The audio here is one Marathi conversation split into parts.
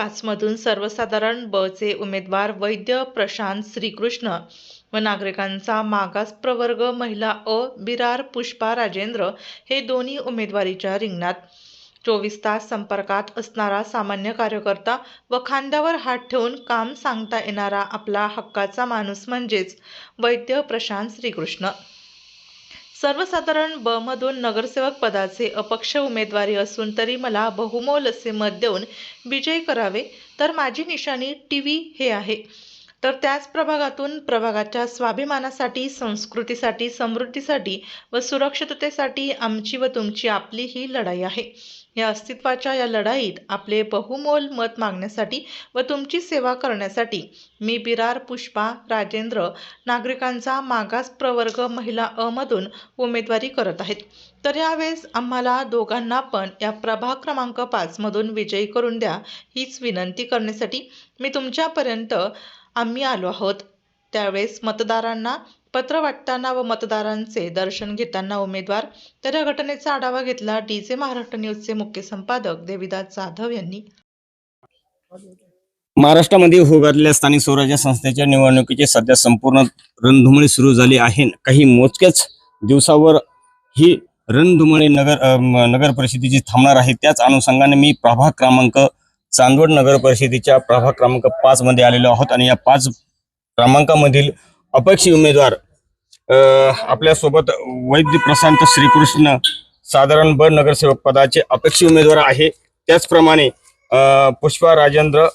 पाचमधून सर्वसाधारण बचे उमेदवार वैद्य प्रशांत श्रीकृष्ण व नागरिकांचा मागास प्रवर्ग महिला अ बिरार पुष्पा राजेंद्र हे दोन्ही उमेदवारीच्या रिंगणात. चोवीस तास संपर्कात असणारा सामान्य कार्यकर्ता व खांद्यावर हात ठेवून काम सांगता येणारा आपला हक्काचा माणूस म्हणजेच वैद्य प्रशांत श्रीकृष्ण. सर्वसाधारण ब मधून नगरसेवक पदाचे अपक्ष उमेदवारी असून तरी मला बहुमोल असे मत देऊन विजयी करावे तर माझी निशाणी टी व्ही हे आहे. तर त्याच प्रभागातून प्रभागाच्या स्वाभिमानासाठी संस्कृतीसाठी समृद्धीसाठी व सुरक्षिततेसाठी आमची व तुमची आपली ही लढाई आहे. या अस्तित्वाच्या या लढाईत आपले बहुमोल मत मागण्यासाठी व तुमची सेवा करण्यासाठी मी बिरार पुष्पा राजेंद्र नागरिकांचा मागास प्रवर्ग महिला अमधून उमेदवारी करत आहेत. तर यावेळेस आम्हाला दोघांना पण या प्रभाग क्रमांक पाचमधून विजयी करून द्या हीच विनंती करण्यासाठी मी तुमच्यापर्यंत आम्ही आलो आहोत. त्यावेळेस मतदारांना पत्र वाटताना व मतदारांचे दर्शन घेताना उमेदवार तर या घटनेचा आढावा घेतला डी जे महाराष्ट्र न्यूजचे मुख्य संपादक देविदास जाधव यांनी. महाराष्ट्रामध्ये होगारलेल्या स्थानिक स्वराज्य संस्थेच्या निवडणुकीची सध्या संपूर्ण रणधुमळी सुरू झाली आहे. काही मोजक्याच दिवसावर ही रणधुमळे नगर नगर परिषदेची थांबणार आहे त्याच अनुषंगाने मी प्रभाग क्रमांक चांदवड नगर परिषदेच्या प्रभाग क्रमांक पाच मध्ये आलेलो आहोत आणि या पाच क्रमांकामधील अपक्षी उमेदवार आपल्यासोबत वैद्य प्रशांत श्रीकृष्ण साधारण ब नगरसेवक पदाचे अपेक्षित उमेदवार आहे. त्याचप्रमाणे पुष्पा राजेंद्र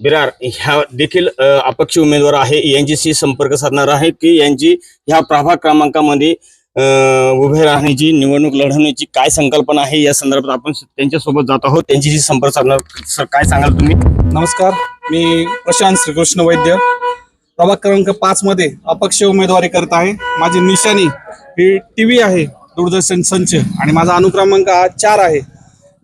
बिरार ह्या देखील अपक्षी अपक्ष उमेदवार आहे. यांच्याशी संपर्क साधणार आहे की यांची ह्या प्रभाग क्रमांकामध्ये उभे राहण्याची निवडणूक लढवण्याची काय संकल्पना आहे? या संदर्भात आपण त्यांच्यासोबत जात आहोत. त्यांच्याशी संपर्क साधणार सर काय सांगाल तुम्ही? नमस्कार. मी प्रशांत श्रीकृष्ण वैद्य. प्रभाग क्रमांक पाच मध्ये अपक्ष उमेदवारी करत आहे. माझी निशाणी ही टी व्ही आहे दूरदर्शन संच. आणि माझा अनुक्रमांक हा चार आहे.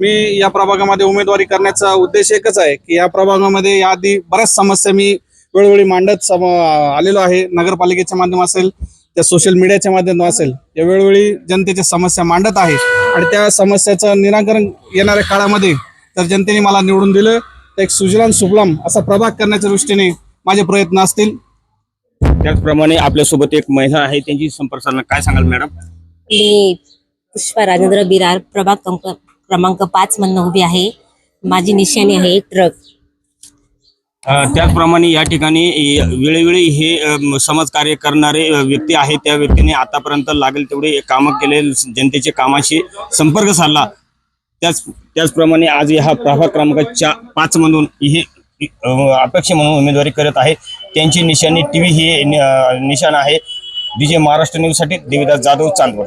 मी या प्रभागामध्ये उमेदवारी करण्याचा उद्देश एकच आहे की या प्रभागामध्ये याआधी बऱ्याच समस्या मी वेळोवेळी मांडत सम आलेलो आहे. नगरपालिकेच्या माध्यम असेल त्या सोशल मीडियाच्या माध्यमातून असेल या वेळोवेळी जनतेच्या समस्या मांडत आहे आणि त्या समस्याचं निराकरण येणाऱ्या काळामध्ये तर जनतेने मला निवडून दिलं. तर एक सुजलाम सुफलाम असा प्रभाग करण्याच्या दृष्टीने माझे प्रयत्न असतील. त्याचप्रमाणे आपल्यासोबत एक महिला आहे त्यांची संपर्क काय सांगाल मॅडम? मी पुष्पा राजेंद्र बिरार प्रभाग क्रमांक क्रमांक पाच मधनं उभी आहे. माझी निशाणी आहे ट्रक. त्याचप्रमाणे या ठिकाणी वेळोवेळी हे समाज समाजकार्य करणारे व्यक्ती आहेत त्या व्यक्तीने आतापर्यंत लागेल तेवढे कामं केले जनतेच्या कामाशी संपर्क साधला. त्याच त्याचप्रमाणे आज हा प्रभाग क्रमांक चा पाच मधून हे अ, अपेक्षा म्हणून उमेदवारी करत आहे. त्यांची निशाणी टीव्ही ही निशाण आहे. डीजे महाराष्ट्र न्यूजसाठी देवीदास जाधव चांदवड.